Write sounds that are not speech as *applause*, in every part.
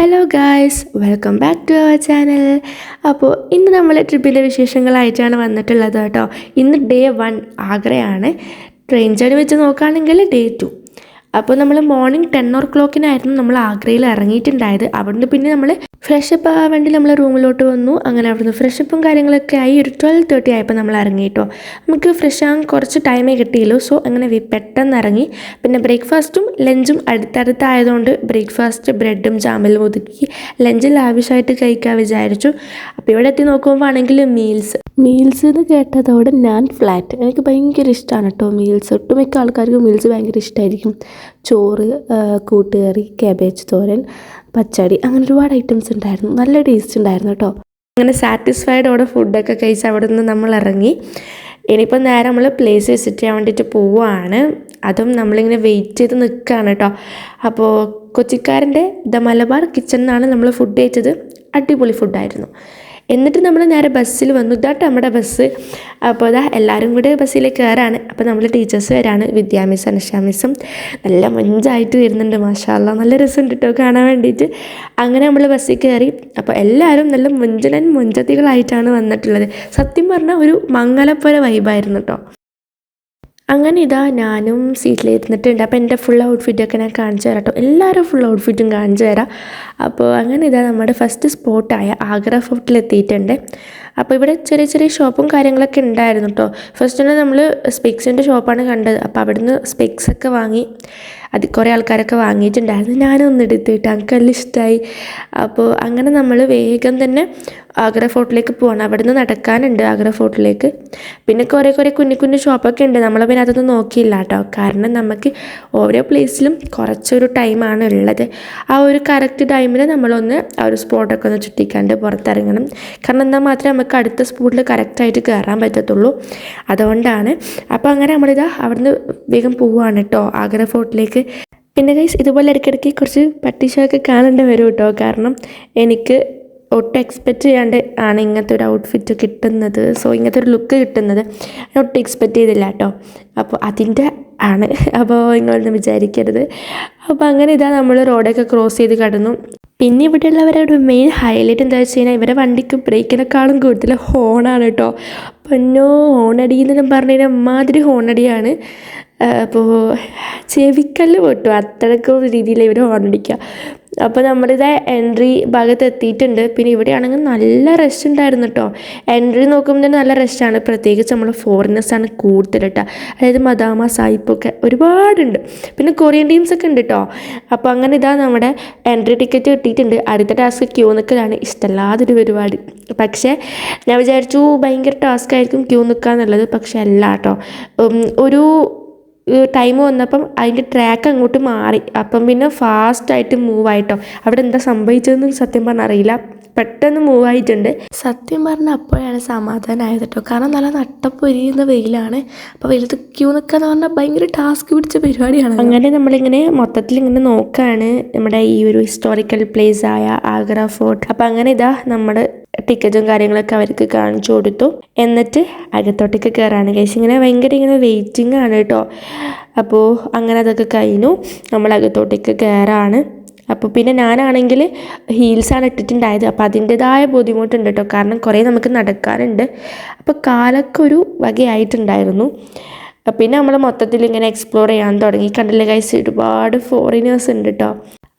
Hello guys welcome back to our channel അപ്പോൾ ഇന്ന് നമ്മൾ ട്രിപ്പിന്റെ വിശേഷങ്ങളായിട്ടാണ് വന്നിട്ടുള്ളത് കേട്ടോ. ഇന്ന് ഡേ വൺ ആഗ്രയാണ്. ട്രെയിൻ ജേണി വെച്ച് നോക്കുകയാണെങ്കിൽ ഡേ ടു അപ്പോൾ നമ്മൾ മോർണിംഗ് ടെൻ ഓർ ക്ലോക്കിനായിരുന്നു നമ്മൾ ആഗ്രയിൽ ഇറങ്ങിയിട്ടുണ്ടായത്. അവിടുന്ന് പിന്നെ നമ്മൾ ഫ്രഷപ്പ് ആകാൻ വേണ്ടി നമ്മൾ റൂമിലോട്ട് വന്നു. അങ്ങനെ അവിടുന്ന് ഫ്രഷപ്പും കാര്യങ്ങളൊക്കെ ആയി ഒരു ട്വൽവ് തേർട്ടി ആയപ്പോൾ നമ്മൾ ഇറങ്ങി കേട്ടോ നമുക്ക് ഫ്രഷ് ആകാൻ കുറച്ച് ടൈമേ കിട്ടിയല്ലോ സോ അങ്ങനെ പെട്ടെന്ന് ഇറങ്ങി. പിന്നെ ബ്രേക്ക്ഫാസ്റ്റും ലഞ്ചും അടുത്തടുത്തായതുകൊണ്ട് ബ്രേക്ക്ഫാസ്റ്റ് ബ്രെഡും ജാമിലും ഒതുക്കി ലഞ്ചിൽ ആവശ്യമായിട്ട് കഴിക്കാൻ വിചാരിച്ചു. അപ്പോൾ ഇവിടെ എത്തി നോക്കുമ്പോൾ ആണെങ്കിൽ മീൽസ് മീൽസ് എന്ന് കേട്ടതോടെ ഞാൻ ഫ്ലാറ്റ് എനിക്ക് ഭയങ്കര ഇഷ്ടമാണ് കേട്ടോ മീൽസ് ഒട്ടുമിക്ക ആൾക്കാർക്കും മീൽസ് ഭയങ്കര ഇഷ്ടമായിരിക്കും ചോറ് കൂട്ടുകറി കാബേജ് തോരൻ പച്ചടി അങ്ങനെ ഒരുപാട് ഐറ്റംസ് ഉണ്ടായിരുന്നു. നല്ല ടേസ്റ്റ് ഉണ്ടായിരുന്നു കേട്ടോ അങ്ങനെ സാറ്റിസ്ഫൈഡോടെ ഫുഡൊക്കെ കഴിച്ച് അവിടെ നിന്ന് നമ്മൾ ഇറങ്ങി. ഇനിയിപ്പോൾ നേരെ നമ്മൾ പ്ലേസ് വിസിറ്റ് ചെയ്യാൻ വേണ്ടിയിട്ട് പോവുകയാണ് അതും നമ്മളിങ്ങനെ വെയിറ്റ് ചെയ്ത് നിൽക്കുകയാണ് കേട്ടോ അപ്പോൾ കൊച്ചിക്കാരന്റെ ദ മലബാർ കിച്ചൺ എന്നാണ് നമ്മൾ ഫുഡ് കഴിച്ചത്. അടിപൊളി ഫുഡായിരുന്നു എന്നിട്ട് നമ്മൾ നേരെ ബസ്സിൽ വന്നു. ഇതാട്ട് നമ്മുടെ ബസ്. അപ്പോൾ അതാ എല്ലാവരും കൂടി ബസ്സിൽ കയറാണ് അപ്പോൾ നമ്മൾ ടീച്ചേഴ്സ് വരാണ്. വിദ്യാ മിസ് അനുഷ മിസ്സും നല്ല മഞ്ചായിട്ട് വരുന്നുണ്ട്. മാഷാല്ല നല്ല രസമുണ്ട് കേട്ടോ കാണാൻ വേണ്ടിയിട്ട് അങ്ങനെ നമ്മൾ ബസ്സിൽ കയറി അപ്പോൾ എല്ലാവരും നല്ല മുഞ്ചലൻ മുഞ്ചത്തികളായിട്ടാണ് വന്നിട്ടുള്ളത്. സത്യം പറഞ്ഞാൽ ഒരു മംഗലപ്പുര വൈബായിരുന്നു കേട്ടോ അങ്ങനെ ഇതാ ഞാനും സീറ്റിലിരുന്നിട്ടുണ്ട്. അപ്പോൾ എന്റെ ഫുൾ ഔട്ട്ഫിറ്റൊക്കെ ഞാൻ കാണിച്ചു തരാം കേട്ടോ എല്ലാവരും ഫുൾ ഔട്ട്ഫിറ്റും കാണിച്ചു തരാം. അപ്പോൾ അങ്ങനെ ഇതാ നമ്മുടെ ഫസ്റ്റ് സ്പോട്ടായ ആഗ്ര ഫോർട്ടിൽ എത്തിയിട്ടുണ്ട്. അപ്പോൾ ഇവിടെ ചെറിയ ചെറിയ ഷോപ്പും കാര്യങ്ങളൊക്കെ ഉണ്ടായിരുന്നു കേട്ടോ ഫസ്റ്റ് തന്നെ നമ്മൾ സ്പെക്സിന്റെ ഷോപ്പാണ് കണ്ടത്. അപ്പോൾ അവിടുന്ന് സ്പെക്സൊക്കെ വാങ്ങി. അത് കുറേ ആൾക്കാരൊക്കെ വാങ്ങിയിട്ടുണ്ടായിരുന്നു ഞാനൊന്ന് എടുത്തിട്ട് എനിക്ക് നല്ല ഇഷ്ടമായി അപ്പോൾ അങ്ങനെ നമ്മൾ വേഗം തന്നെ ആഗ്ര ഫോർട്ടിലേക്ക് പോകണം അവിടുന്ന് നടക്കാനുണ്ട് ആഗ്ര ഫോർട്ടിലേക്ക്. പിന്നെ കുറേ കുറേ കുഞ്ഞു കുഞ്ഞു ഷോപ്പൊക്കെ ഉണ്ട്. നമ്മൾ പിന്നെ അതൊന്നും നോക്കിയില്ല കേട്ടോ. കാരണം നമുക്ക് ഓരോ പ്ലേസിലും കുറച്ചൊരു ടൈമാണ് ഉള്ളത്. ആ ഒരു കറക്റ്റ് ടൈമിൽ നമ്മളൊന്ന് ആ ഒരു സ്പോട്ടൊക്കെ ഒന്ന് ചുറ്റിക്കാണ്ട് പുറത്തിറങ്ങണം. കാരണം എന്നാൽ മാത്രമേ നമുക്ക് അടുത്ത സ്പോട്ടിൽ കറക്റ്റായിട്ട് കയറാൻ പറ്റത്തുള്ളൂ. അതുകൊണ്ടാണ്. അപ്പോൾ അങ്ങനെ നമ്മളിതാ അവിടുന്ന് വേഗം പോവുകയാണ് കേട്ടോ. ആഗ്ര ഫോർട്ടിലേക്ക് പിന്നെ ഗൈസ് ഇതുപോലെ ഇടയ്ക്കിടയ്ക്ക് കുറച്ച് പട്ടിഷൊക്കെ കാണേണ്ടി വരും കേട്ടോ. കാരണം എനിക്ക് ഒട്ടും എക്സ്പെക്റ്റ് ചെയ്യാണ്ട് ആണ് ഇങ്ങനത്തെ ഒരു ഔട്ട്ഫിറ്റ് കിട്ടുന്നത്. സോ ഇങ്ങനത്തെ ഒരു ലുക്ക് കിട്ടുന്നത്. ഒട്ടും എക്സ്പെക്റ്റ് ചെയ്തില്ല കേട്ടോ. അപ്പോൾ അതിന്റെ ആണ് *laughs* അപ്പോൾ നിങ്ങളൊന്നും വിചാരിക്കരുത്. അപ്പോൾ അങ്ങനെ ഇതാ നമ്മൾ റോഡൊക്കെ ക്രോസ് ചെയ്ത് കടന്നു. പിന്നെ ഇവിടെയുള്ളവരുടെ മെയിൻ ഹൈലൈറ്റ് എന്താ വെച്ച് കഴിഞ്ഞാൽ ഇവരെ വണ്ടിക്ക് ബ്രേക്കിനെക്കാളും കൂടുതൽ ഹോണാണ് കേട്ടോ. പൊന്നോ ഹോണടി എന്നെല്ലാം പറഞ്ഞു കഴിഞ്ഞാൽ അമ്മാതിരി ഹോണടിയാണ് അപ്പോൾ ചെവിക്കല്ല് പൊട്ടും. അത്രക്കും രീതിയിൽ ഇവർ ഹോണടിക്കുക അപ്പോൾ നമ്മളിത് എൻട്രി ഭാഗത്ത് എത്തിയിട്ടുണ്ട്. പിന്നെ ഇവിടെയാണെങ്കിൽ നല്ല റഷ് ഉണ്ടായിരുന്നു കേട്ടോ എൻട്രി നോക്കുമ്പോൾ തന്നെ നല്ല റഷാണ് പ്രത്യേകിച്ച് നമ്മൾ ഫോറിനേഴ്സാണ് കൂടുതൽ കേട്ടോ അതായത് മദാമ സായിപ്പൊക്കെ ഒരുപാടുണ്ട്. പിന്നെ കൊറിയൻ ടീംസ് ഒക്കെ ഉണ്ട് കേട്ടോ അപ്പോൾ അങ്ങനെ ഇതാ നമ്മുടെ എൻട്രി ടിക്കറ്റ് കിട്ടിയിട്ടുണ്ട്. അടുത്ത ടാസ്ക് ക്യൂ നിൽക്കലാണ് ഇഷ്ടമല്ലാതൊരു പരിപാടി. പക്ഷേ ഞാൻ വിചാരിച്ചു ഭയങ്കര ടാസ്ക് ആയിരിക്കും ക്യൂ നിൽക്കുക എന്നുള്ളത് പക്ഷേ അല്ല കേട്ടോ ഒരു ടൈം വന്നപ്പം അതിന്റെ ട്രാക്ക് അങ്ങോട്ട് മാറി. അപ്പം പിന്നെ ഫാസ്റ്റായിട്ട് മൂവ് ആയിട്ടോ. അവിടെ എന്താ സംഭവിച്ചതെന്ന് സത്യം പറഞ്ഞാൽ അറിയില്ല. പെട്ടെന്ന് മൂവ് ആയിട്ടുണ്ട്. സത്യം പറഞ്ഞാൽ അപ്പോഴാണ് സമാധാനമായത് കേട്ടോ കാരണം നല്ല നട്ടപ്പൊരിയുന്ന വെയിലാണ്. അപ്പോൾ വെയിലത്ത് ക്യൂ നിൽക്കുക എന്ന് പറഞ്ഞാൽ ഭയങ്കര ടാസ്ക് പിടിച്ച പരിപാടിയാണ്. അങ്ങനെ നമ്മളിങ്ങനെ മൊത്തത്തിൽ ഇങ്ങനെ നോക്കുകയാണ് നമ്മുടെ ഈ ഒരു ഹിസ്റ്റോറിക്കൽ പ്ലേസ് ആയ ആഗ്ര ഫോർട്ട് അപ്പം അങ്ങനെ ഇതാ നമ്മൾ ടിക്കറ്റും കാര്യങ്ങളൊക്കെ അവർക്ക് കാണിച്ചു കൊടുത്തു. എന്നിട്ട് അകത്തോട്ടേക്ക് കയറാണ് കഴിച്ച് ഇങ്ങനെ ഭയങ്കര ഇങ്ങനെ വെയിറ്റിംഗ് ആണ് കേട്ടോ. അപ്പോൾ അങ്ങനെ അതൊക്കെ കഴിഞ്ഞു. നമ്മൾ അകത്തോട്ടേക്ക് കയറാണ് അപ്പോൾ പിന്നെ ഞാനാണെങ്കിൽ ഹീൽസാണ് ഇട്ടിട്ടുണ്ടായത്. അപ്പോൾ അതിന്റെതായ ബുദ്ധിമുട്ടുണ്ട് കേട്ടോ. കാരണം കുറേ നമുക്ക് നടക്കാനുണ്ട്. അപ്പോൾ കാലൊക്കെ ഒരു വകയായിട്ടുണ്ടായിരുന്നു. പിന്നെ നമ്മൾ മൊത്തത്തിൽ ഇങ്ങനെ എക്സ്പ്ലോർ ചെയ്യാൻ തുടങ്ങി. കണ്ടില്ല കൈസ് ഒരുപാട് ഫോറിനേഴ്സ് ഉണ്ട് കേട്ടോ.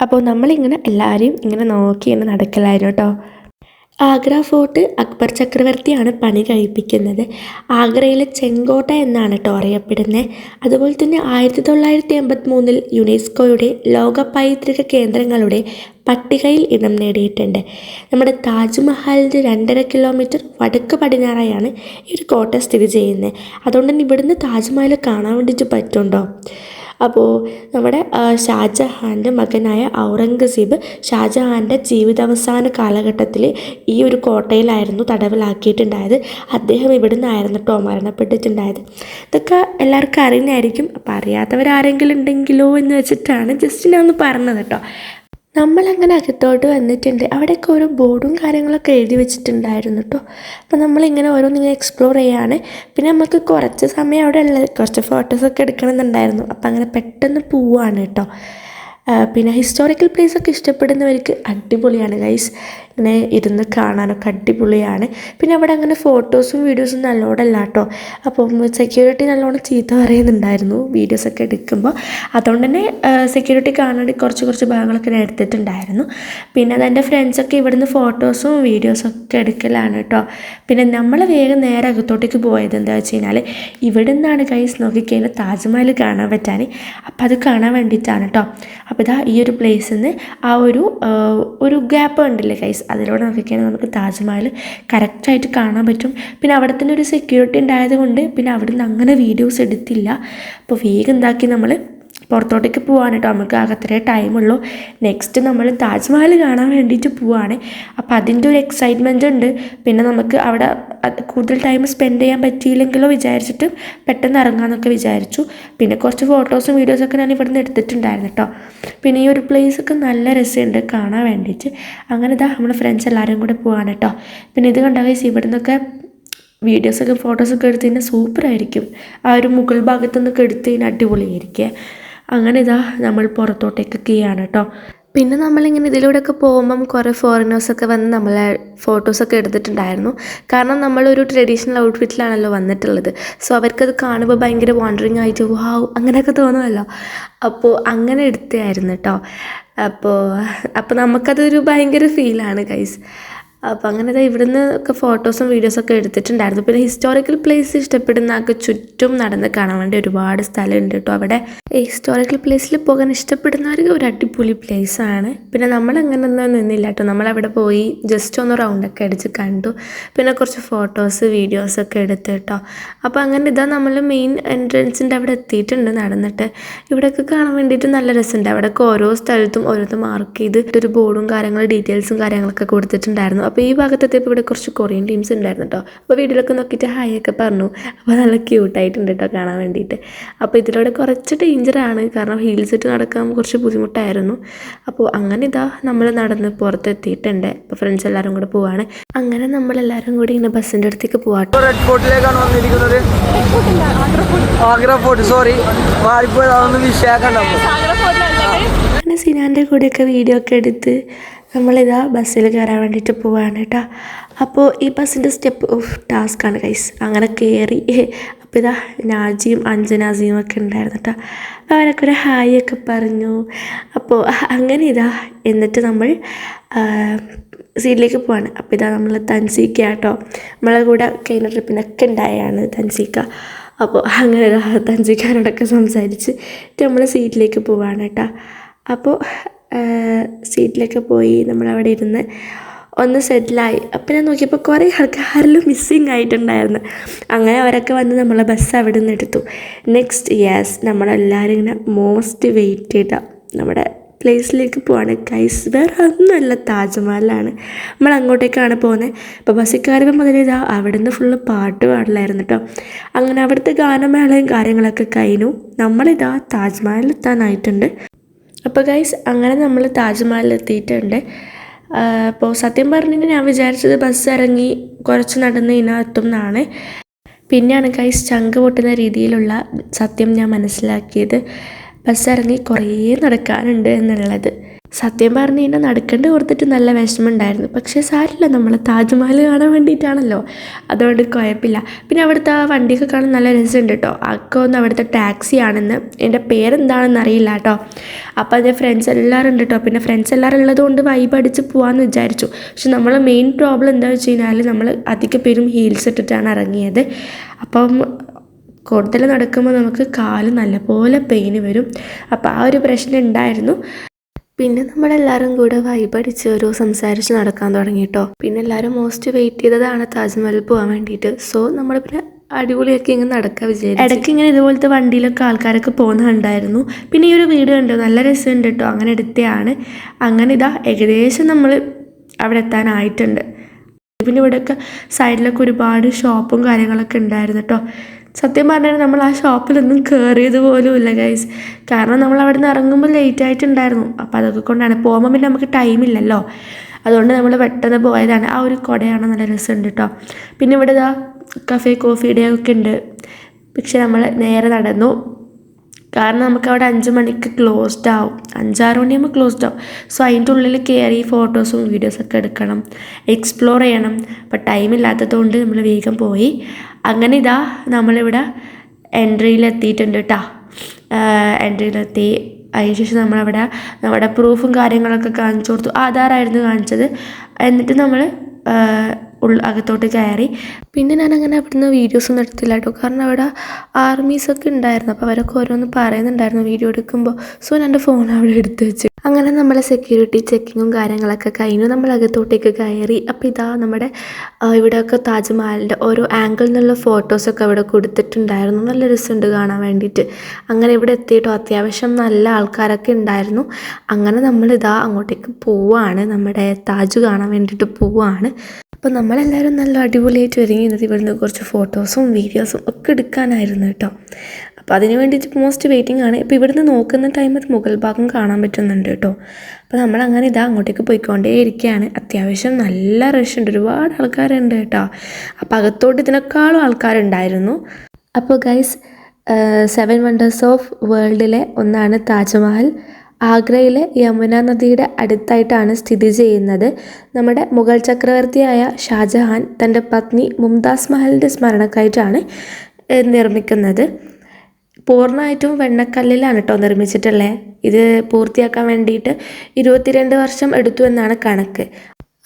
അപ്പോൾ നമ്മളിങ്ങനെ എല്ലാവരെയും ഇങ്ങനെ നോക്കി ഇങ്ങനെ നടക്കലായിരുന്നു കേട്ടോ. ആഗ്ര ഫോർട്ട് അക്ബർ ചക്രവർത്തിയാണ് പണി കഴിപ്പിക്കുന്നത്. ആഗ്രയിലെ ചെങ്കോട്ട എന്നാണ് കേട്ടോ അറിയപ്പെടുന്നത് അതുപോലെ തന്നെ ആയിരത്തി തൊള്ളായിരത്തി എൺപത്തി മൂന്നിൽ യുനെസ്കോയുടെ ലോക പൈതൃക കേന്ദ്രങ്ങളുടെ പട്ടികയിൽ ഇടം നേടിയിട്ടുണ്ട്. നമ്മുടെ താജ്മഹലിന്റെ രണ്ടര കിലോമീറ്റർ വടക്ക് പടിഞ്ഞാറായാണ് ഈ ഒരു കോട്ട സ്ഥിതി ചെയ്യുന്നത് അതുകൊണ്ട് തന്നെ ഇവിടുന്ന് താജ്മഹൽ കാണാൻ വേണ്ടിയിട്ട് പറ്റുണ്ടോ? അപ്പോൾ നമ്മുടെ ഷാജഹാന്റെ മകനായ ഔറംഗസീബ് ഷാജഹാന്റെ ജീവിതാവസാന കാലഘട്ടത്തിൽ ഈ ഒരു കോട്ടയിലായിരുന്നു തടവിലാക്കിയിട്ടുണ്ടായത്. അദ്ദേഹം ഇവിടെ നിന്നായിരുന്നു കേട്ടോ മരണപ്പെട്ടിട്ടുണ്ടായത്. ഇതൊക്കെ എല്ലാവർക്കും അറിയുന്നതായിരിക്കും. അപ്പോൾ അറിയാത്തവരാരെങ്കിലും ഉണ്ടെങ്കിലോ എന്ന് വെച്ചിട്ടാണ് ജസ്റ്റ് ഞാൻ ഒന്ന് പറഞ്ഞത് കേട്ടോ നമ്മളങ്ങനെ അകത്തോട്ട് വന്നിട്ടുണ്ട്. അവിടെയൊക്കെ ഓരോ ബോർഡും കാര്യങ്ങളൊക്കെ എഴുതി വെച്ചിട്ടുണ്ടായിരുന്നു കേട്ടോ അപ്പോൾ നമ്മളിങ്ങനെ ഓരോന്നിങ്ങനെ എക്സ്പ്ലോർ ചെയ്യാണ്. പിന്നെ നമുക്ക് കുറച്ച് സമയം അവിടെ ഉള്ളത്. കുറച്ച് ഫോട്ടോസൊക്കെ എടുക്കണമെന്നുണ്ടായിരുന്നു. അപ്പോൾ അങ്ങനെ പെട്ടെന്ന് പോവാണ് കേട്ടോ പിന്നെ ഹിസ്റ്റോറിക്കൽ പ്ലേസ് ഒക്കെ ഇഷ്ടപ്പെടുന്നവർക്ക് അടിപൊളിയാണ് ഗൈസ് ഇങ്ങനെ ഇരുന്ന് കാണാനൊക്കെ അടിപൊളിയാണ്. പിന്നെ അവിടെ അങ്ങനെ ഫോട്ടോസും വീഡിയോസും നല്ലോണമല്ല കേട്ടോ അപ്പം സെക്യൂരിറ്റി നല്ലോണം ചീത്ത പറയുന്നുണ്ടായിരുന്നു വീഡിയോസൊക്കെ എടുക്കുമ്പോൾ അതുകൊണ്ട് തന്നെ സെക്യൂരിറ്റി കാണാണ്ട് കുറച്ച് കുറച്ച് ഭാഗങ്ങളൊക്കെ ഞാൻ എടുത്തിട്ടുണ്ടായിരുന്നു. പിന്നെ അതെന്റെ ഫ്രണ്ട്സൊക്കെ ഇവിടുന്ന് ഫോട്ടോസും വീഡിയോസും ഒക്കെ എടുക്കലാണ് കേട്ടോ പിന്നെ നമ്മൾ വേഗം നേരെ അകത്തോട്ടേക്ക് പോയത് എന്താ വെച്ച് കഴിഞ്ഞാൽ ഇവിടെ നിന്നാണ് ഗൈസ് നോക്കിക്കഴിഞ്ഞാൽ താജ്മഹൽ കാണാൻ പറ്റാൻ അപ്പോൾ അത് കാണാൻ വേണ്ടിയിട്ടാണ് കേട്ടോ അപ്പോൾ ഇതാ ഈ ഒരു പ്ലേസിൽ നിന്ന് ആ ഒരു ഒരു ഗ്യാപ്പ് കണ്ടില്ലേ കൈസ് അതിലൂടെ നോക്കിക്കഴിഞ്ഞാൽ നമുക്ക് താജ്മഹൽ കറക്റ്റായിട്ട് കാണാൻ പറ്റും. പിന്നെ അവിടെ തന്നെ ഒരു സെക്യൂരിറ്റി ഉണ്ടായത് കൊണ്ട് പിന്നെ അവിടെ നിന്ന് അങ്ങനെ വീഡിയോസ് എടുത്തില്ല. അപ്പോൾ വേഗം എന്താക്കി നമ്മൾ പുറത്തോട്ടേക്ക് പോവാണ് കേട്ടോ. നമുക്ക് അകത്തരേ ടൈമുള്ളൂ നെക്സ്റ്റ് നമ്മൾ താജ്മഹൽ കാണാൻ വേണ്ടിയിട്ട് പോവാണ്. അപ്പോൾ അതിന്റെ ഒരു എക്സൈറ്റ്മെന്റ് ഉണ്ട്. പിന്നെ നമുക്ക് അവിടെ കൂടുതൽ ടൈം സ്പെൻഡ് ചെയ്യാൻ പറ്റിയില്ലെങ്കിലോ വിചാരിച്ചിട്ട് പെട്ടെന്ന് ഇറങ്ങാമെന്നൊക്കെ വിചാരിച്ചു. പിന്നെ കുറച്ച് ഫോട്ടോസും വീഡിയോസൊക്കെ ഞാൻ ഇവിടുന്ന് എടുത്തിട്ടുണ്ടായിരുന്നു കേട്ടോ. പിന്നെ ഈ ഒരു പ്ലേസൊക്കെ നല്ല രസമുണ്ട് കാണാൻ വേണ്ടിയിട്ട്. അങ്ങനെ ഇതാ നമ്മുടെ ഫ്രണ്ട്സ് എല്ലാവരും കൂടെ പോവാണ് കേട്ടോ. പിന്നെ ഇത് കണ്ട വയസ്സ് ഇവിടെ നിന്നൊക്കെ വീഡിയോസൊക്കെ ഫോട്ടോസൊക്കെ എടുത്ത് കഴിഞ്ഞാൽ സൂപ്പറായിരിക്കും ആ ഒരു മുകൾ ഭാഗത്തു നിന്നൊക്കെ എടുത്ത് കഴിഞ്ഞാൽ അടിപൊളിയായിരിക്കും. അങ്ങനെ ഇതാ നമ്മൾ പുറത്തോട്ടേക്ക് ചെയ്യാണ് കേട്ടോ പിന്നെ നമ്മളിങ്ങനെ ഇതിലൂടെയൊക്കെ പോകുമ്പം കുറേ ഫോറിനേഴ്സൊക്കെ വന്ന് നമ്മളെ ഫോട്ടോസൊക്കെ എടുത്തിട്ടുണ്ടായിരുന്നു. കാരണം നമ്മളൊരു ട്രഡീഷണൽ ഔട്ട്ഫിറ്റിലാണല്ലോ വന്നിട്ടുള്ളത്. സോ അവർക്കത് കാണുമ്പോൾ ഭയങ്കര വോണ്ടറിങ് ആയിട്ട് വാവ് അങ്ങനെയൊക്കെ തോന്നുമല്ലോ അപ്പോൾ അങ്ങനെ എടുത്തായിരുന്നു കേട്ടോ അപ്പോൾ അപ്പോൾ നമുക്കതൊരു ഭയങ്കര ഫീലാണ് ഗൈസ് അപ്പോൾ അങ്ങനെ ഇതാ ഇവിടുന്ന് ഒക്കെ ഫോട്ടോസും വീഡിയോസൊക്കെ എടുത്തിട്ടുണ്ടായിരുന്നു. പിന്നെ ഹിസ്റ്റോറിക്കൽ പ്ലേസ് ഇഷ്ടപ്പെടുന്ന ആൾക്ക് ചുറ്റും നടന്ന് കാണാൻ വേണ്ടി ഒരുപാട് സ്ഥലമുണ്ട് കേട്ടോ അവിടെ. ഹിസ്റ്റോറിക്കൽ പ്ലേസിൽ പോകാൻ ഇഷ്ടപ്പെടുന്നവർക്ക് ഒരു അടിപൊളി place ആണ്. പിന്നെ നമ്മൾ അങ്ങനെ ഒന്നും നിന്നില്ല കേട്ടോ. നമ്മളവിടെ പോയി ജസ്റ്റ് ഒന്ന് റൗണ്ടൊക്കെ അടിച്ച് കണ്ടു. പിന്നെ കുറച്ച് ഫോട്ടോസ് വീഡിയോസൊക്കെ എടുത്ത് കേട്ടോ. അപ്പോൾ അങ്ങനെ ഇതാ നമ്മൾ മെയിൻ എൻട്രൻസിന്റെ അവിടെ എത്തിയിട്ടുണ്ട് നടന്നിട്ട്. ഇവിടെയൊക്കെ കാണാൻ വേണ്ടിയിട്ട് നല്ല രസമുണ്ട്. അവിടെയൊക്കെ ഓരോ സ്ഥലത്തും ഓരോന്ന് മാർക്ക് ചെയ്ത് ഒരു ബോർഡും കാര്യങ്ങളും ഡീറ്റെയിൽസും കാര്യങ്ങളൊക്കെ കൊടുത്തിട്ടുണ്ടായിരുന്നു. അപ്പോൾ ഈ ഭാഗത്തെത്തിയപ്പോൾ ഇവിടെ കുറച്ച് കൊറിയൻ ടീംസ് ഉണ്ടായിരുന്നു കേട്ടോ അപ്പോൾ വീട്ടിലൊക്കെ നോക്കിയിട്ട് ഹായ് ഒക്കെ പറഞ്ഞു. അപ്പോൾ നല്ല ക്യൂട്ടായിട്ടുണ്ട് കേട്ടോ കാണാൻ വേണ്ടിയിട്ട്. അപ്പോൾ ഇതിലൂടെ കുറച്ച് ഡേഞ്ചറാണ് കാരണം ഹീൽസ് ഇട്ട് നടക്കാൻ കുറച്ച് ബുദ്ധിമുട്ടായിരുന്നു. അപ്പോൾ അങ്ങനെ ഇതാ നമ്മൾ നടന്ന് പുറത്തെത്തിയിട്ടുണ്ട്. അപ്പോൾ ഫ്രണ്ട്സ് എല്ലാവരും കൂടെ പോവാണ്. അങ്ങനെ നമ്മളെല്ലാവരും കൂടി ഇങ്ങനെ ബസ്സിന്റെ അടുത്തേക്ക് പോവാട്ടോ. റെഡ് ഫോർട്ടിലേക്കാണ് വന്നിരിക്കുന്നത്. ആഗ്ര ഫോർട്ട് സോറി വിഷയാക്കണ്ട അങ്ങനെ സിനാന്റെ കൂടെയൊക്കെ വീഡിയോ ഒക്കെ എടുത്ത് നമ്മളിതാ ബസ്സിൽ കയറാൻ വേണ്ടിയിട്ട് പോവാണ് കേട്ടോ. അപ്പോൾ ഈ ബസ്സിന്റെ സ്റ്റെപ്പ് ഓഫ് ആണ് കൈസ് അങ്ങനെ കയറി അപ്പോൾ ഇതാ നാജിയും അഞ്ജനാജിയും ഒക്കെ ഉണ്ടായിരുന്നു കേട്ടോ. അവരൊക്കെ ഒരു ഹായ് ഒക്കെ പറഞ്ഞു. അപ്പോൾ അങ്ങനെ ഇതാ എന്നിട്ട് നമ്മൾ സീറ്റിലേക്ക് പോവാണ്. അപ്പോൾ ഇതാ നമ്മൾ തൻസീക്ക കേട്ടോ. നമ്മളെ കൂടെ കഴിഞ്ഞ ട്രിപ്പിനൊക്കെ ഉണ്ടായാണ് തൻസീക്ക. അപ്പോൾ അങ്ങനെ തൻസീക്കാരോടൊക്കെ സംസാരിച്ച് നമ്മൾ സീറ്റിലേക്ക് പോവാണ് കേട്ടോ. അപ്പോൾ സീറ്റിലേക്ക് പോയി നമ്മളവിടെ ഇരുന്ന് ഒന്ന് സെറ്റിലായി അപ്പം ഞാൻ നോക്കിയപ്പോൾ കുറേ ആൾക്കാരെല്ലാം മിസ്സിങ് ആയിട്ടുണ്ടായിരുന്നു. അങ്ങനെ അവരൊക്കെ വന്ന് നമ്മളെ ബസ് അവിടെ നിന്ന് എടുത്തു. നെക്സ്റ്റ് ഇയേഴ്സ് നമ്മളെല്ലാവരും ഇങ്ങനെ മോസ്റ്റ് വെയിറ്റ് ചെയ്ത നമ്മുടെ പ്ലേസിലേക്ക് പോവാണ്. കൈസ് വേറെ ഒന്നുമല്ല താജ്മഹലാണ്. നമ്മൾ അങ്ങോട്ടേക്കാണ് പോകുന്നത് അപ്പോൾ ബസ്സിൽ കയറിയപ്പോൾ മുതൽ ഇതാ അവിടെ നിന്ന് ഫുള്ള് പാട്ട് പാടലായിരുന്നു കേട്ടോ അങ്ങനെ അവിടുത്തെ ഗാനമേളയും കാര്യങ്ങളൊക്കെ കഴിഞ്ഞു. നമ്മളിതാ താജ്മഹലിൽ എത്താനായിട്ടുണ്ട് അപ്പോൾ ഗൈസ് അങ്ങനെ നമ്മൾ താജ്മഹലിൽ എത്തിയിട്ടുണ്ട് അപ്പോൾ സത്യം പറഞ്ഞിട്ട് ഞാൻ വിചാരിച്ചത് ബസ് ഇറങ്ങി കുറച്ച് നടന്ന് ഇതിനകത്തും എന്നാണ് പിന്നെയാണ് ഗൈസ് ചങ്ക് പൊട്ടുന്ന രീതിയിലുള്ള സത്യം ഞാൻ മനസ്സിലാക്കിയത്. ബസ് ഇറങ്ങി കുറേ നടക്കാനുണ്ട് എന്നുള്ളത്. സത്യം പറഞ്ഞു കഴിഞ്ഞാൽ നടക്കേണ്ട ഓർത്തിട്ട് നല്ല വിഷമമുണ്ടായിരുന്നു. പക്ഷേ സാരില്ല നമ്മൾ താജ്മഹൽ കാണാൻ വേണ്ടിയിട്ടാണല്ലോ. അതുകൊണ്ട് കുഴപ്പമില്ല. പിന്നെ അവിടുത്തെ ആ വണ്ടിയൊക്കെ കാണാൻ നല്ല രസമുണ്ട് കേട്ടോ. അക്ക ഒന്ന് അവിടുത്തെ ടാക്സി ആണെന്ന്. എന്റെ പേരെന്താണെന്ന് അറിയില്ല കേട്ടോ. അപ്പോൾ അതിന്റെ ഫ്രണ്ട്സ് എല്ലാവരും ഉണ്ട് കേട്ടോ. പിന്നെ ഫ്രണ്ട്സ് എല്ലാവരും ഉള്ളതുകൊണ്ട് വൈബ് അടിച്ച് പോകാമെന്ന് വിചാരിച്ചു. പക്ഷെ നമ്മൾ മെയിൻ പ്രോബ്ലം എന്താ വെച്ച് കഴിഞ്ഞാൽ നമ്മൾ അധിക പേരും ഹീൽസ് ഇട്ടിട്ടാണ് ഇറങ്ങിയത്. അപ്പം കൂടുതൽ നടക്കുമ്പോൾ നമുക്ക് കാൽ നല്ലപോലെ പെയിന് വരും. അപ്പോൾ ആ ഒരു പ്രശ്നം ഉണ്ടായിരുന്നു. പിന്നെ നമ്മളെല്ലാവരും കൂടെ വൈബടിച്ച് ഒരു സംസാരിച്ച് നടക്കാൻ തുടങ്ങി കേട്ടോ പിന്നെ എല്ലാവരും മോസ്റ്റ് വെയിറ്റ് ചെയ്തതാണ് താജ്മഹൽ പോകാൻ വേണ്ടിയിട്ട്. സോ നമ്മൾ പിന്നെ അടിപൊളിയൊക്കെ ഇങ്ങനെ നടക്കാൻ വിചാരിച്ചു. ഇടയ്ക്ക് ഇങ്ങനെ ഇതുപോലത്തെ വണ്ടിയിലൊക്കെ ആൾക്കാരൊക്കെ പോകുന്നുണ്ടായിരുന്നു പിന്നെ ഈ ഒരു വീട് കണ്ടോ? നല്ല രസമുണ്ട് കേട്ടോ അങ്ങനെ എടുത്തതാണ് അങ്ങനെ ഇതാ ഏകദേശം നമ്മൾ അവിടെ എത്താനായിട്ടുണ്ട്. പിന്നെ ഇവിടെയൊക്കെ സൈഡിലൊക്കെ ഒരുപാട് ഷോപ്പും കാര്യങ്ങളൊക്കെ ഉണ്ടായിരുന്നു കേട്ടോ സത്യം പറഞ്ഞാൽ നമ്മൾ ആ ഷോപ്പിലൊന്നും കയറിയത് പോലും ഇല്ല ഗൈസ് കാരണം നമ്മൾ അവിടെ നിന്ന് ഇറങ്ങുമ്പോൾ ലേറ്റ് ആയിട്ടുണ്ടായിരുന്നു. അപ്പോൾ അതൊക്കെ കൊണ്ടാണ്. പോകുമ്പോൾ പിന്നെ നമുക്ക് ടൈമില്ലല്ലോ അതുകൊണ്ട് നമ്മൾ പെട്ടെന്ന് പോയതാണ്. ആ ഒരു കുടയാണ് നല്ല രസമുണ്ട് കേട്ടോ പിന്നെ ഇവിടെ ഇതാ കഫേ കോഫി ഡേ ഒക്കെ ഉണ്ട്. പക്ഷെ നമ്മൾ നേരെ നടന്നു. കാരണം നമുക്ക് അവിടെ അഞ്ച് മണിക്ക് ക്ലോസ്ഡ് ആവും. അഞ്ചാറ് മണിയാകുമ്പോൾ ക്ലോസ്ഡ് ആവും. സോ അതിന്റെ ഉള്ളിൽ കയറി ഫോട്ടോസും വീഡിയോസൊക്കെ എടുക്കണം. എക്സ്പ്ലോർ ചെയ്യണം. അപ്പം ടൈം ഇല്ലാത്തതുകൊണ്ട് നമ്മൾ വേഗം പോയി. അങ്ങനെ ഇതാ നമ്മളിവിടെ എൻട്രിയിലെത്തിയിട്ടുണ്ട് കേട്ടോ എൻട്രിയിലെത്തി അതിനുശേഷം നമ്മളവിടെ നമ്മുടെ പ്രൂഫും കാര്യങ്ങളൊക്കെ കാണിച്ചു കൊടുത്തു. ആധാറായിരുന്നു കാണിച്ചത്. എന്നിട്ട് നമ്മൾ അകത്തോട്ട് കയറി. പിന്നെ ഞാൻ അങ്ങനെ അവിടുന്ന് വീഡിയോസ് ഒന്നും എടുത്തില്ല കേട്ടോ. കാരണം അവിടെ ആർമീസൊക്കെ ഉണ്ടായിരുന്നു. അപ്പോൾ അവരൊക്കെ ഓരോന്ന് പറയുന്നുണ്ടായിരുന്നു വീഡിയോ എടുക്കുമ്പോൾ സോ ഞാൻ എന്റെ ഫോൺ അവിടെ എടുത്ത് വെച്ചു. അങ്ങനെ നമ്മളെ സെക്യൂരിറ്റി ചെക്കിങ്ങും കാര്യങ്ങളൊക്കെ കഴിഞ്ഞു. നമ്മൾ അകത്തോട്ടേക്ക് കയറി. അപ്പോൾ ഇതാ നമ്മുടെ ഇവിടെയൊക്കെ താജ്മഹലിന്റെ ഓരോ ആംഗിളിൽ നിന്നുള്ള ഫോട്ടോസൊക്കെ അവിടെ കൊടുത്തിട്ടുണ്ടായിരുന്നു. നല്ല രസമുണ്ട് കാണാൻ വേണ്ടിയിട്ട്. അങ്ങനെ ഇവിടെ എത്തിയിട്ടോ. അത്യാവശ്യം നല്ല ആൾക്കാരൊക്കെ ഉണ്ടായിരുന്നു. അങ്ങനെ നമ്മളിതാ അങ്ങോട്ടേക്ക് പോവാണ്. നമ്മുടെ താജ് കാണാൻ വേണ്ടിയിട്ട് പോവാണ്. അപ്പോൾ നമ്മളെല്ലാവരും നല്ല അടിപൊളിയായിട്ട് ഒരുങ്ങിയിരുന്നത് ഇവിടെ ഇവിടുന്ന് കുറച്ച് ഫോട്ടോസും വീഡിയോസും ഒക്കെ എടുക്കാനായിരുന്നു കേട്ടോ. അപ്പോൾ അതിന് വേണ്ടിയിട്ട് മോസ്റ്റ് വെയിറ്റിംഗ് ആണ്. ഇപ്പോൾ ഇവിടുന്ന് നോക്കുന്ന ടൈമിൽ മുകൾ ഭാഗം കാണാൻ പറ്റുന്നുണ്ട് കേട്ടോ. അപ്പോൾ നമ്മൾ അങ്ങനെ ഇതാ അങ്ങോട്ടേക്ക് പോയിക്കൊണ്ടേ ഇരിക്കുകയാണ് അത്യാവശ്യം നല്ല റഷ് ഉണ്ട്. ഒരുപാട് ആൾക്കാരുണ്ട് കേട്ടോ. അപ്പോൾ അകത്തോട്ട് ഇതിനേക്കാളും ആൾക്കാരുണ്ടായിരുന്നു. അപ്പോൾ ഗൈസ് സെവൻ വണ്ടേഴ്സ് ഓഫ് വേൾഡിലെ ഒന്നാണ് താജ്മഹൽ. ആഗ്രയിലെ യമുന നദിയുടെ അടുത്തായിട്ടാണ് സ്ഥിതി ചെയ്യുന്നത്. നമ്മുടെ മുഗൾ ചക്രവർത്തിയായ ഷാജഹാൻ തന്റെ പത്നി മുംതാസ് മഹലിന്റെ സ്മരണക്കായിട്ടാണ് നിർമ്മിക്കുന്നത്. പൂർണമായിട്ടും വെണ്ണക്കല്ലിലാണ് കേട്ടോ നിർമ്മിച്ചിട്ടുള്ളത് ഇത് പൂർത്തിയാക്കാൻ വേണ്ടിയിട്ട് ഇരുപത്തിരണ്ട് വർഷം എടുത്തു എന്നാണ് കണക്ക്.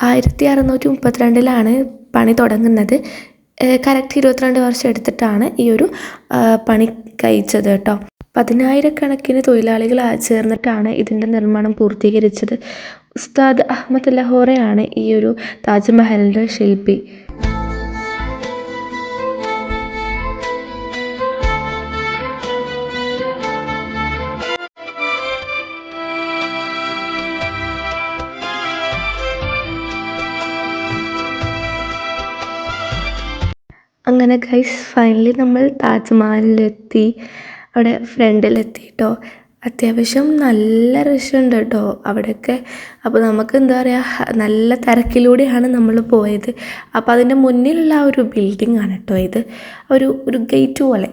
ആയിരത്തി അറുന്നൂറ്റി മുപ്പത്തിരണ്ടിലാണ് പണി തുടങ്ങുന്നത്. കറക്റ്റ് ഇരുപത്തിരണ്ട് വർഷം എടുത്തിട്ടാണ് ഈ ഒരു പണി കഴിച്ചത് കേട്ടോ പതിനായിരക്കണക്കിന് തൊഴിലാളികൾ ചേർന്നിട്ടാണ് ഇതിന്റെ നിർമ്മാണം പൂർത്തീകരിച്ചത്. ഉസ്താദ് അഹമ്മദ് ലഹോറയാണ് ഈ ഒരു താജ്മഹലിന്റെ ശില്പി. അങ്ങനെ ഗൈസ് ഫൈനലി നമ്മൾ താജ്മഹലിലെത്തി അവിടെ ഫ്രണ്ടിലെത്തി കേട്ടോ അത്യാവശ്യം നല്ല രസമുണ്ട് കേട്ടോ അവിടെയൊക്കെ അപ്പോൾ നമുക്ക് എന്താ പറയുക നല്ല തിരക്കിലൂടെയാണ് നമ്മൾ പോയത്. അപ്പോൾ അതിന്റെ മുന്നിലുള്ള ആ ഒരു ബിൽഡിംഗ് ആണ് കേട്ടോ ഇത്. ഒരു ഒരു ഗേറ്റ് പോലെ.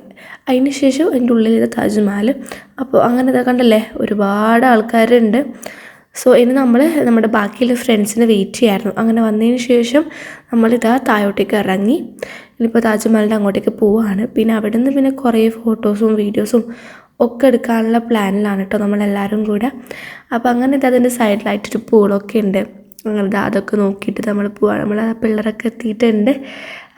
അതിന് ശേഷം അതിന്റെ ഉള്ളിൽ താജ്മഹൽ. അപ്പോൾ അങ്ങനെ ഇതാ കണ്ടല്ലേ ഒരുപാട് ആൾക്കാരുണ്ട്. സോ ഇനി നമ്മൾ നമ്മുടെ ബാക്കിയുള്ള ഫ്രണ്ട്സിനെ വെയിറ്റ് ചെയ്യായിരുന്നു. അങ്ങനെ വന്നതിന് ശേഷം നമ്മളിതാ താഴോട്ടേക്ക് ഇറങ്ങി. ഇനിയിപ്പോൾ താജ്മഹലിന്റെ അങ്ങോട്ടേക്ക് പോവുകയാണ് പിന്നെ അവിടെ നിന്ന് പിന്നെ കുറേ ഫോട്ടോസും വീഡിയോസും ഒക്കെ എടുക്കാനുള്ള പ്ലാനിലാണ് കേട്ടോ നമ്മളെല്ലാവരും കൂടെ. അപ്പോൾ അങ്ങനെ ഇത് അതിന്റെ സൈഡിലായിട്ടൊരു പൂളൊക്കെ ഉണ്ട്. അങ്ങനെ അതൊക്കെ നോക്കിയിട്ട് നമ്മൾ പോവാണ് നമ്മൾ പിള്ളേരൊക്കെ എത്തിയിട്ടുണ്ട്.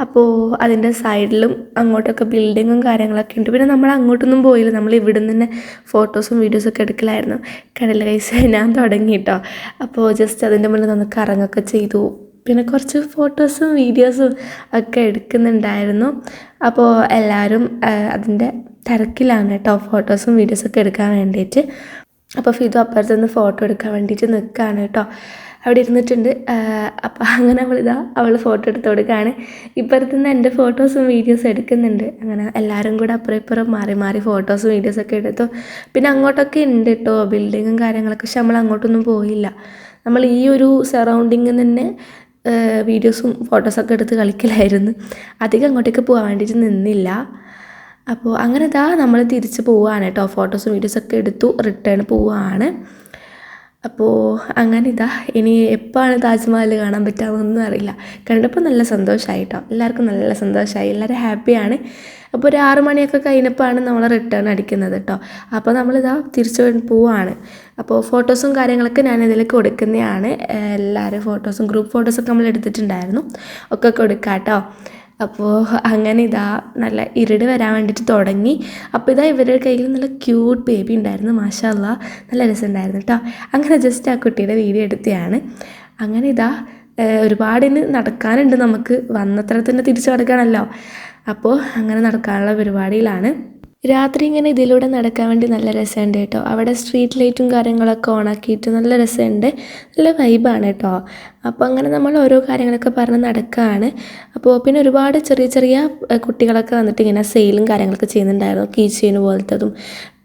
അപ്പോൾ അതിന്റെ സൈഡിലും അങ്ങോട്ടൊക്കെ ബിൽഡിങ്ങും കാര്യങ്ങളൊക്കെ ഉണ്ട്. പിന്നെ നമ്മൾ അങ്ങോട്ടൊന്നും പോയില്ല. നമ്മൾ ഇവിടെ നിന്ന് തന്നെ ഫോട്ടോസും വീഡിയോസും ഒക്കെ എടുക്കലായിരുന്നു. കടൽ കൈസ് ഞാൻ തുടങ്ങി കേട്ടോ അപ്പോൾ ജസ്റ്റ് അതിന്റെ മുന്നിൽ നമുക്ക് കറങ്ങൊക്കെ ചെയ്തു. പിന്നെ കുറച്ച് ഫോട്ടോസും വീഡിയോസും ഒക്കെ എടുക്കുന്നുണ്ടായിരുന്നു. അപ്പോൾ എല്ലാവരും അതിന്റെ തിരക്കിലാണ് കേട്ടോ ഫോട്ടോസും വീഡിയോസൊക്കെ എടുക്കാൻ വേണ്ടിയിട്ട്. അപ്പോൾ ഫിതു അപ്പുറത്ത് നിന്ന് ഫോട്ടോ എടുക്കാൻ വേണ്ടിയിട്ട് നിൽക്കുകയാണ് കേട്ടോ. അവിടെ ഇരുന്നിട്ടുണ്ട്. അപ്പോൾ അങ്ങനെ അവളിതാ അവൾ ഫോട്ടോ എടുത്ത് കൊടുക്കുകയാണ് ഇപ്പുറത്ത് നിന്ന് എന്റെ ഫോട്ടോസും വീഡിയോസും എടുക്കുന്നുണ്ട്. അങ്ങനെ എല്ലാവരും കൂടെ അപ്പുറം ഇപ്പുറം മാറി മാറി ഫോട്ടോസും വീഡിയോസൊക്കെ എടുത്തു. പിന്നെ അങ്ങോട്ടൊക്കെ ഉണ്ട് കേട്ടോ ബിൽഡിങ്ങും കാര്യങ്ങളൊക്കെ. പക്ഷെ നമ്മൾ അങ്ങോട്ടൊന്നും പോയില്ല. നമ്മൾ ഈ ഒരു സറൗണ്ടിങ്ങിൽ തന്നെ വീഡിയോസും ഫോട്ടോസൊക്കെ എടുത്ത് കളിക്കലായിരുന്നു. അധികം അങ്ങോട്ടേക്ക് പോകാൻ വേണ്ടിയിട്ട് നിന്നില്ല. അപ്പോൾ അങ്ങനെ ഇതാ നമ്മൾ തിരിച്ച് പോവുകയാണ് കേട്ടോ. ഫോട്ടോസും വീഡിയോസൊക്കെ എടുത്തു റിട്ടേൺ പോവുകയാണ് അപ്പോൾ അങ്ങനെ ഇതാ ഇനി എപ്പോഴാണ് താജ്മഹൽ കാണാൻ പറ്റാമെന്നൊന്നും അറിയില്ല. കണ്ടപ്പോൾ നല്ല സന്തോഷമായി കേട്ടോ എല്ലാവർക്കും നല്ല സന്തോഷമായി എല്ലാവരും ഹാപ്പിയാണ്. അപ്പോൾ ഒരു ആറ് മണിയൊക്കെ കഴിഞ്ഞപ്പോഴാണ് നമ്മൾ റിട്ടേൺ അടിക്കുന്നത് കേട്ടോ അപ്പോൾ നമ്മളിതാ തിരിച്ചു പോവാണ്. അപ്പോൾ ഫോട്ടോസും കാര്യങ്ങളൊക്കെ ഞാൻ ഇതിൽ കൊടുക്കുന്നതാണ്. എല്ലാവരും ഫോട്ടോസും ഗ്രൂപ്പ് ഫോട്ടോസൊക്കെ നമ്മൾ എടുത്തിട്ടുണ്ടായിരുന്നു. ഒക്കെ കൊടുക്കാം കേട്ടോ അപ്പോൾ അങ്ങനെ ഇതാ നല്ല ഇരുട് വരാൻ വേണ്ടിയിട്ട് തുടങ്ങി. അപ്പോൾ ഇതാ ഇവരുടെ കയ്യിൽ നല്ല ക്യൂട്ട് ബേബി ഉണ്ടായിരുന്നു മാഷല്ല. നല്ല രസമുണ്ടായിരുന്നു കേട്ടോ അങ്ങനെ ജസ്റ്റ് ആ കുട്ടിയുടെ വീഡിയോ എടുത്തതാണ് അങ്ങനെ ഇതാ ഒരുപാടിന് നടക്കാനുണ്ട് നമുക്ക്. വന്നത്ര തന്നെ തിരിച്ചു നടക്കണമല്ലോ അപ്പോൾ അങ്ങനെ നടക്കാനുള്ള പരിപാടിയിലാണ്. രാത്രി ഇങ്ങനെ ഇതിലൂടെ നടക്കാൻ വേണ്ടി നല്ല രസമുണ്ട് കേട്ടോ. അവിടെ സ്ട്രീറ്റ് ലൈറ്റും കാര്യങ്ങളൊക്കെ ഓണാക്കിയിട്ട് നല്ല രസമുണ്ട്. നല്ല വൈബാണ് കേട്ടോ. അപ്പോൾ അങ്ങനെ നമ്മൾ ഓരോ കാര്യങ്ങളൊക്കെ പറഞ്ഞ് നടക്കുകയാണ് അപ്പോൾ പിന്നെ ഒരുപാട് ചെറിയ ചെറിയ കുട്ടികളൊക്കെ വന്നിട്ട് ഇങ്ങനെ സെയിലും കാര്യങ്ങളൊക്കെ ചെയ്യുന്നുണ്ടായിരുന്നു. കീ പോലത്തതും.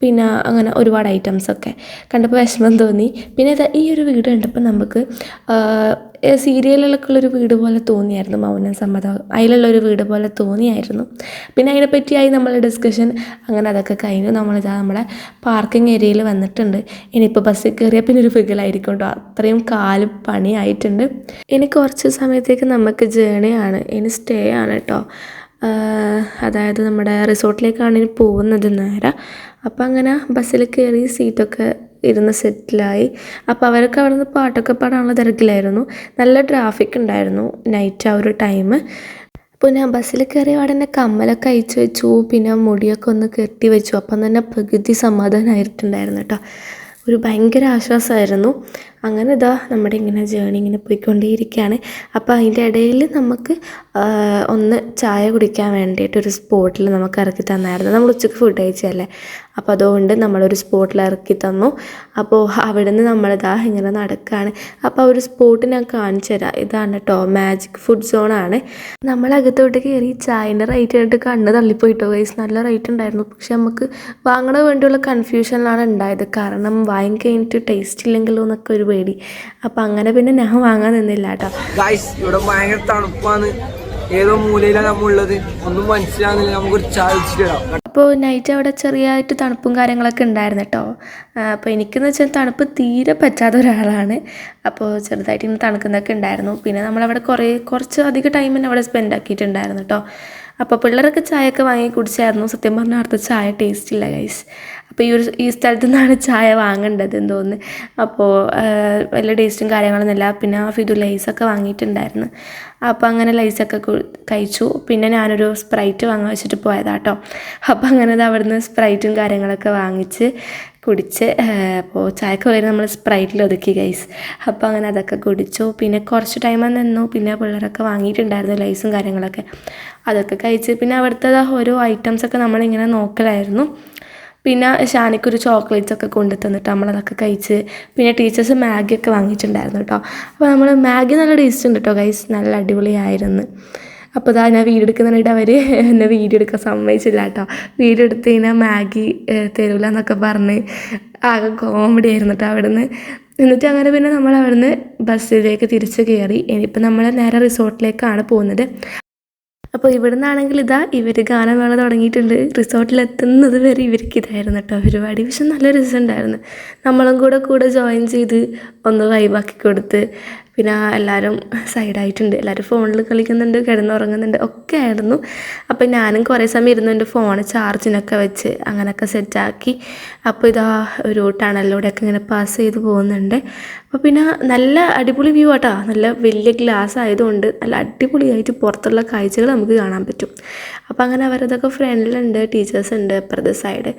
പിന്നെ അങ്ങനെ ഒരുപാട് ഐറ്റംസൊക്കെ കണ്ടപ്പോൾ വിഷമം തോന്നി. പിന്നെ ഇതാ ഈ ഒരു വീട് കണ്ടപ്പോൾ നമുക്ക് സീരിയലിലൊക്കെ ഉള്ളൊരു വീട് പോലെ തോന്നിയായിരുന്നു. മൗനം സമ്മതം അതിലുള്ളൊരു വീട് പോലെ തോന്നിയായിരുന്നു. പിന്നെ അതിനെപ്പറ്റിയായി നമ്മൾ ഡിസ്കഷൻ അങ്ങനെ അതൊക്കെ കഴിഞ്ഞു. നമ്മളിതാ നമ്മുടെ പാർക്കിംഗ് ഏരിയയിൽ വന്നിട്ടുണ്ട്. ഇനിയിപ്പോൾ ബസ്സിൽ കയറിയാൽ പിന്നെ ഒരു ഫിഗലായിരിക്കും കേട്ടോ അത്രയും കാൽ പണിയായിട്ടുണ്ട്. ഇനി കുറച്ച് സമയത്തേക്ക് നമുക്ക് ജേണി ആണ്. ഇനി സ്റ്റേ ആണ് കേട്ടോ അതായത് നമ്മുടെ റിസോർട്ടിലേക്കാണ് ഇനി പോകുന്നത് നേരെ. അപ്പം അങ്ങനെ ബസ്സിൽ കയറി സീറ്റൊക്കെ ഇരുന്ന് സെറ്റിലായി. അപ്പം അവരൊക്കെ അവിടെ നിന്ന് പാട്ടൊക്കെ പാടാനുള്ള തിരക്കിലായിരുന്നു. നല്ല ട്രാഫിക് ഉണ്ടായിരുന്നു നൈറ്റ് ആ ഒരു ടൈം അപ്പോൾ ഞാൻ ബസ്സിൽ കയറിയ അവിടെ തന്നെ കമ്മലൊക്കെ അയച്ചു വെച്ചു. പിന്നെ മുടിയൊക്കെ ഒന്ന് കെട്ടി വെച്ചു. അപ്പം തന്നെ പ്രകൃതി സമാധാനമായിട്ടുണ്ടായിരുന്നു കേട്ടോ. ഒരു ഭയങ്കര ആശ്വാസമായിരുന്നു. അങ്ങനെ ഇതാ നമ്മുടെ ഇങ്ങനെ ജേണി ഇങ്ങനെ പോയിക്കൊണ്ടേയിരിക്കുകയാണ് അപ്പോൾ അതിന്റെ ഇടയിൽ നമുക്ക് ഒന്ന് ചായ കുടിക്കാൻ വേണ്ടിയിട്ട് ഒരു സ്പോട്ടിൽ നമുക്ക് ഇറക്കി തന്നായിരുന്നു. നമ്മൾ ഉച്ചയ്ക്ക് ഫുഡ് കഴിച്ചതല്ലേ? അപ്പോൾ അതുകൊണ്ട് നമ്മളൊരു സ്പോട്ടിൽ ഇറക്കി തന്നു. അപ്പോൾ അവിടെ നിന്ന് നമ്മളിതാ ഇങ്ങനെ നടക്കുകയാണ് അപ്പോൾ ആ ഒരു സ്പോട്ട് ഞാൻ കാണിച്ചു തരാം. ഇതാണ് കേട്ടോ മാജിക് ഫുഡ് സോണാണ് നമ്മളകത്തോട്ട് കയറി ചായന്റെ റേറ്റ് കണ്ടിട്ട് കണ്ണ് തള്ളിപ്പോയിട്ടോ വൈസ് നല്ല റേറ്റ് ഉണ്ടായിരുന്നു. പക്ഷെ നമുക്ക് വാങ്ങണ വേണ്ടിയുള്ള കൺഫ്യൂഷനിലാണ് ഉണ്ടായത്. കാരണം വാങ്ങി കഴിഞ്ഞിട്ട് ടേസ്റ്റ് ഇല്ലെങ്കിലോ എന്നൊക്കെ ഒരു പേടി. അപ്പൊ അങ്ങനെ പിന്നെ ഞാൻ വാങ്ങാൻ നിന്നില്ല കേട്ടോ. ഇവിടെ ഭയങ്കര തണുപ്പാണ്. ഏതോ മൂലയിലാണ് നമ്മളുള്ളത് ഒന്നും മനസ്സിലാകുന്നില്ല നമുക്കൊരു അപ്പോൾ നൈറ്റ് അവിടെ ചെറിയായിട്ട് തണുപ്പും കാര്യങ്ങളൊക്കെ ഉണ്ടായിരുന്നു കേട്ടോ. അപ്പോൾ എനിക്കെന്ന് വെച്ചാൽ തണുപ്പ് തീരെ പറ്റാത്ത ഒരാളാണ്. അപ്പോൾ ചെറുതായിട്ട് ഇങ്ങനെ തണുക്കുന്നൊക്കെ ഉണ്ടായിരുന്നു. പിന്നെ നമ്മളവിടെ കുറേ കുറച്ച് അധികം ടൈം തന്നെ അവിടെ സ്പെൻഡ് ആക്കിയിട്ടുണ്ടായിരുന്നു കേട്ടോ. അപ്പോൾ പിള്ളേരൊക്കെ ചായയൊക്കെ വാങ്ങി കുടിച്ചായിരുന്നു. സത്യം പറഞ്ഞാൽ അവിടുത്തെ ചായ ടേസ്റ്റ് ഇല്ല ഗൈസ് അപ്പോൾ ഈ ഒരു ഈ സ്ഥലത്തു നിന്നാണ് ചായ വാങ്ങേണ്ടത് എന്ന് തോന്നുന്നു. അപ്പോൾ വലിയ ടേസ്റ്റും കാര്യങ്ങളൊന്നുമില്ല പിന്നെ ഫിദു ലൈസൊക്കെ വാങ്ങിയിട്ടുണ്ടായിരുന്നു. അപ്പോൾ അങ്ങനെ ലൈസൊക്കെ കഴിച്ചു. പിന്നെ ഞാനൊരു സ്പ്രൈറ്റ് വാങ്ങാൻ വെച്ചിട്ട് പോയതാട്ടോ. അപ്പോൾ അങ്ങനെ അത് അവിടുന്ന് സ്പ്രൈറ്റും കാര്യങ്ങളൊക്കെ വാങ്ങിച്ച് കുടിച്ച് അപ്പോൾ ചായക്ക് പകരം നമ്മൾ സ്പ്രൈറ്റിൽ ഒതുക്കി ഗൈസ് അപ്പോൾ അങ്ങനെ അതൊക്കെ കുടിച്ചു. പിന്നെ കുറച്ച് ടൈം നിന്നു. പിന്നെ പിള്ളേരൊക്കെ വാങ്ങിയിട്ടുണ്ടായിരുന്നു ലൈസും കാര്യങ്ങളൊക്കെ. അതൊക്കെ കഴിച്ച്. പിന്നെ അവിടുത്തെ ഓരോ ഐറ്റംസൊക്കെ നമ്മളിങ്ങനെ നോക്കലായിരുന്നു. പിന്നെ ഷാനിക്കൊരു ചോക്ലേറ്റ്സ് ഒക്കെ കൊണ്ടു തന്നിട്ട് നമ്മളതൊക്കെ കഴിച്ച്. പിന്നെ ടീച്ചേഴ്സ് മാഗിയൊക്കെ വാങ്ങിയിട്ടുണ്ടായിരുന്നു കേട്ടോ അപ്പോൾ നമ്മൾ മാഗി നല്ല ടേസ്റ്റ് ഉണ്ട് കേട്ടോ ഗൈസ് നല്ല അടിപൊളിയായിരുന്നു. അപ്പോൾ ഇതാ ഞാൻ വീഡിയോ എടുക്കുന്നതിനായിട്ട് അവർ എന്നെ വീഡിയോ എടുക്കാൻ സമ്മതിച്ചില്ല കേട്ടോ വീഡിയോ എടുത്ത് കഴിഞ്ഞാൽ മാഗി തരൂല എന്നൊക്കെ പറഞ്ഞ് ആകെ കോമഡി ആയിരുന്നു കേട്ടോ അവിടുന്ന്. എന്നിട്ട് അങ്ങനെ പിന്നെ നമ്മൾ അവിടുന്ന് ബസ്സിലേക്ക് തിരിച്ച് കയറി ഇനിയിപ്പോൾ നമ്മൾ നേരെ റിസോർട്ടിലേക്കാണ് പോകുന്നത്. അപ്പോൾ ഇവിടുന്നാണെങ്കിൽ ഇതാ ഇവർ ഗാനമേള തുടങ്ങിയിട്ടുണ്ട്. റിസോർട്ടിൽ എത്തുന്നത് വരെ ഇവർക്ക് ഇതായിരുന്നു കേട്ടോ പരിപാടി പക്ഷെ നല്ല രസമുണ്ടായിരുന്നു. നമ്മളും കൂടെ കൂടെ ജോയിൻ ചെയ്ത് ഒന്ന് വൈബാക്കി കൊടുത്ത് പിന്നെ എല്ലാവരും സൈഡായിട്ടുണ്ട് എല്ലാവരും ഫോണിൽ കളിക്കുന്നുണ്ട് കിടന്നുറങ്ങുന്നുണ്ട്. ഒക്കെ ആയിരുന്നു. അപ്പോൾ ഞാനും കുറേ സമയം ഇരുന്നു എന്റെ ഫോൺ ചാർജിനൊക്കെ വെച്ച് അങ്ങനെയൊക്കെ സെറ്റാക്കി അപ്പോൾ ഇതാ ഒരു ടണലിലൂടെയൊക്കെ ഇങ്ങനെ പാസ് ചെയ്ത് പോകുന്നുണ്ട്. അപ്പോൾ പിന്നെ നല്ല അടിപൊളി വ്യൂ ആട്ടോ. നല്ല വലിയ ഗ്ലാസ് ആയതുകൊണ്ട് നല്ല അടിപൊളിയായിട്ട് പുറത്തുള്ള കാഴ്ചകൾ നമുക്ക് കാണാൻ പറ്റും. അപ്പോൾ അങ്ങനെ അവരതൊക്കെ ഫ്രണ്ടിലുണ്ട് ടീച്ചേഴ്സ് ഉണ്ട് അപ്പുറത്തെ സൈഡ്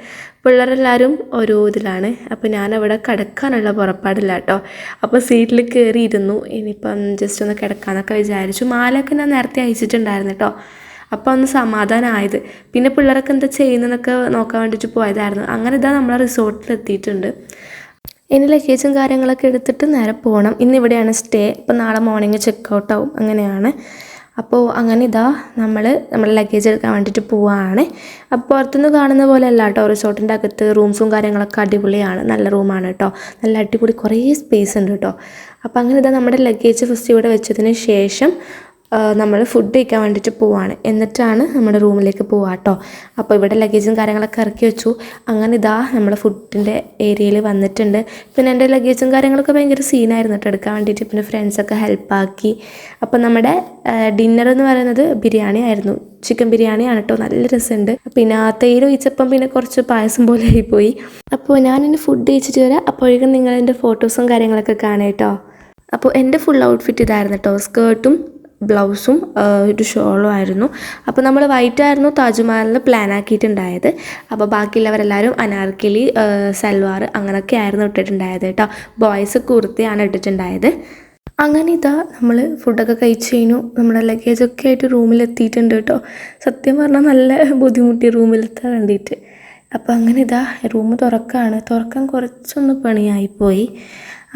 പിള്ളേരെല്ലാവരും ഓരോ ഇതിലാണ്. അപ്പോൾ ഞാനവിടെ കിടക്കാനുള്ള പുറപ്പാടില്ല കേട്ടോ. അപ്പോൾ സീറ്റിൽ കയറി ഇരുന്നു ഇനിയിപ്പം ജസ്റ്റ് ഒന്ന് കിടക്കാമെന്നൊക്കെ വിചാരിച്ചു. മാലയൊക്കെ ഞാൻ നേരത്തെ അയച്ചിട്ടുണ്ടായിരുന്നു കേട്ടോ. അപ്പോൾ ഒന്ന് സമാധാനമായത് പിന്നെ പിള്ളേരൊക്കെ എന്താ ചെയ്യുന്നതെന്നൊക്കെ നോക്കാൻ വേണ്ടിയിട്ട് പോയതായിരുന്നു. അങ്ങനെ ഇതാ നമ്മളെ റിസോർട്ടിൽ എത്തിയിട്ടുണ്ട് ഇനി ലഗേജും കാര്യങ്ങളൊക്കെ എടുത്തിട്ട് നേരെ പോകണം ഇന്ന് ഇവിടെയാണ് സ്റ്റേ അപ്പോൾ നാളെ മോർണിംഗ് ചെക്ക് ഔട്ട് ആവും. അങ്ങനെയാണ്. അപ്പോൾ അങ്ങനെ ഇതാ നമ്മൾ നമ്മുടെ ലഗേജ് എടുക്കാൻ വേണ്ടിയിട്ട് പോവുകയാണ് അപ്പോൾ പുറത്തുനിന്ന് കാണുന്ന പോലെ അല്ല കേട്ടോ. റിസോർട്ടിന്റെ അകത്ത് റൂംസും കാര്യങ്ങളൊക്കെ അടിപൊളിയാണ്. നല്ല റൂമാണ് കേട്ടോ. നല്ല അടിപൊളി കുറേ സ്പേസ് ഉണ്ട് കേട്ടോ. അപ്പോൾ അങ്ങനെ ഇതാ നമ്മുടെ ലഗേജ് ഫസ്റ്റ് ഇവിടെ വെച്ചതിന് ശേഷം നമ്മൾ ഫുഡ് കഴിക്കാൻ വേണ്ടിയിട്ട് പോവാണ്. എന്നിട്ടാണ് നമ്മുടെ റൂമിലേക്ക് പോവുക കേട്ടോ അപ്പോൾ ഇവിടെ ലഗേജും കാര്യങ്ങളൊക്കെ ഇറക്കി വെച്ചു. അങ്ങനെ ഇതാ നമ്മൾ ഫുഡിന്റെ ഏരിയയിൽ വന്നിട്ടുണ്ട്. പിന്നെ എന്റെ ലഗേജും കാര്യങ്ങളൊക്കെ ഭയങ്കര സീനായിരുന്നു കേട്ടോ എടുക്കാൻ വേണ്ടിയിട്ട് പിന്നെ ഫ്രണ്ട്സൊക്കെ ഹെൽപ്പാക്കി അപ്പോൾ നമ്മുടെ ഡിന്നർ എന്ന് പറയുന്നത് ബിരിയാണി ആയിരുന്നു. ചിക്കൻ ബിരിയാണിയാണ് കേട്ടോ നല്ല രസമുണ്ട്. പിന്നെ ആ തേയില ഒഴിച്ചപ്പം പിന്നെ കുറച്ച് പായസം പോലെ ആയിപ്പോയി അപ്പോൾ ഞാൻ എന്റെ ഫുഡ് കഴിച്ചിട്ട് വരാം. അപ്പോഴേക്കും നിങ്ങൾ എന്റെ ഫോട്ടോസും കാര്യങ്ങളൊക്കെ കാണാം കേട്ടോ അപ്പോൾ എന്റെ ഫുൾ ഔട്ട്ഫിറ്റ് ഇതായിരുന്നു കേട്ടോ സ്കേർട്ടും ബ്ലൗസും ഒരു ഷോളും ആയിരുന്നു. അപ്പോൾ നമ്മൾ വൈറ്റ് ആയിരുന്നു പ്ലാൻ ആക്കിയിട്ടുണ്ടായത് അപ്പോൾ ബാക്കിയുള്ളവരെല്ലാവരും അനാർക്കലി സൽവാർ അങ്ങനെയൊക്കെ ആയിരുന്നു ഇട്ടിട്ടുണ്ടായത് കേട്ടോ. ബോയ്സ് കുർത്തിയാണ് ഇട്ടിട്ടുണ്ടായത്. അങ്ങനെ ഇതാ നമ്മൾ ഫുഡൊക്കെ കഴിച്ച് കഴിഞ്ഞു നമ്മുടെ ലഗേജൊക്കെ ആയിട്ട് റൂമിലെത്തിയിട്ടുണ്ട് കേട്ടോ. സത്യം പറഞ്ഞാൽ നല്ല ബുദ്ധിമുട്ടി റൂമിലെത്താൻ വേണ്ടിയിട്ട്. അപ്പോൾ അങ്ങനെ ഇതാ റൂം തുറക്കാണ്. തുറക്കാൻ കുറച്ചൊന്ന് പണിയായിപ്പോയി.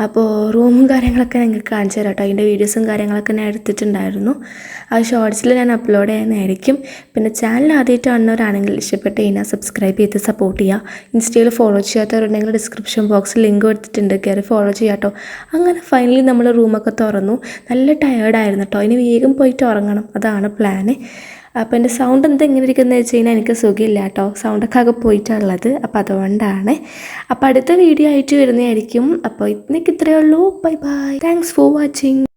അപ്പോൾ റൂമും കാര്യങ്ങളൊക്കെ നിങ്ങൾക്ക് കാണിച്ചു തരാം കേട്ടോ അതിന്റെ വീഡിയോസും കാര്യങ്ങളൊക്കെ ഞാൻ എടുത്തിട്ടുണ്ടായിരുന്നു. ആ ഷോർട്സിൽ ഞാൻ അപ്ലോഡ് ചെയ്യുന്നതായിരിക്കും. പിന്നെ ചാനൽ ആദ്യമായിട്ട് കാണുന്നവരാണെങ്കിൽ ഇഷ്ടപ്പെട്ട് കഴിഞ്ഞാൽ സബ്സ്ക്രൈബ് ചെയ്ത് സപ്പോർട്ട് ചെയ്യുക. ഇൻസ്റ്റയിൽ ഫോളോ ചെയ്യാത്തവരുണ്ടെങ്കിൽ ഡിസ്ക്രിപ്ഷൻ ബോക്സിൽ ലിങ്ക് കൊടുത്തിട്ടുണ്ട്. കയറി ഫോളോ ചെയ്യാം കേട്ടോ അങ്ങനെ ഫൈനലി നമ്മൾ റൂമൊക്കെ തുറന്നു. നല്ല ടയേർഡായിരുന്നു കേട്ടോ ഇനി വേഗം പോയിട്ട് ഉറങ്ങണം. അതാണ് പ്ലാന് അപ്പോൾ എന്റെ സൗണ്ട് എന്താ ഇങ്ങനെ ഇരിക്കുന്നത് വെച്ച് കഴിഞ്ഞാൽ എനിക്ക് സുഖമില്ല കേട്ടോ. സൗണ്ടൊക്കെ ആകെ പോയിട്ടുള്ളത് അപ്പോൾ അതുകൊണ്ടാണ്. അപ്പോൾ അടുത്ത വീഡിയോ ആയിട്ട് വരുന്നതായിരിക്കും. അപ്പോൾ ഇന്നേക്ക് ഇത്രയേ ഉള്ളൂ. Bye bye thanks for watching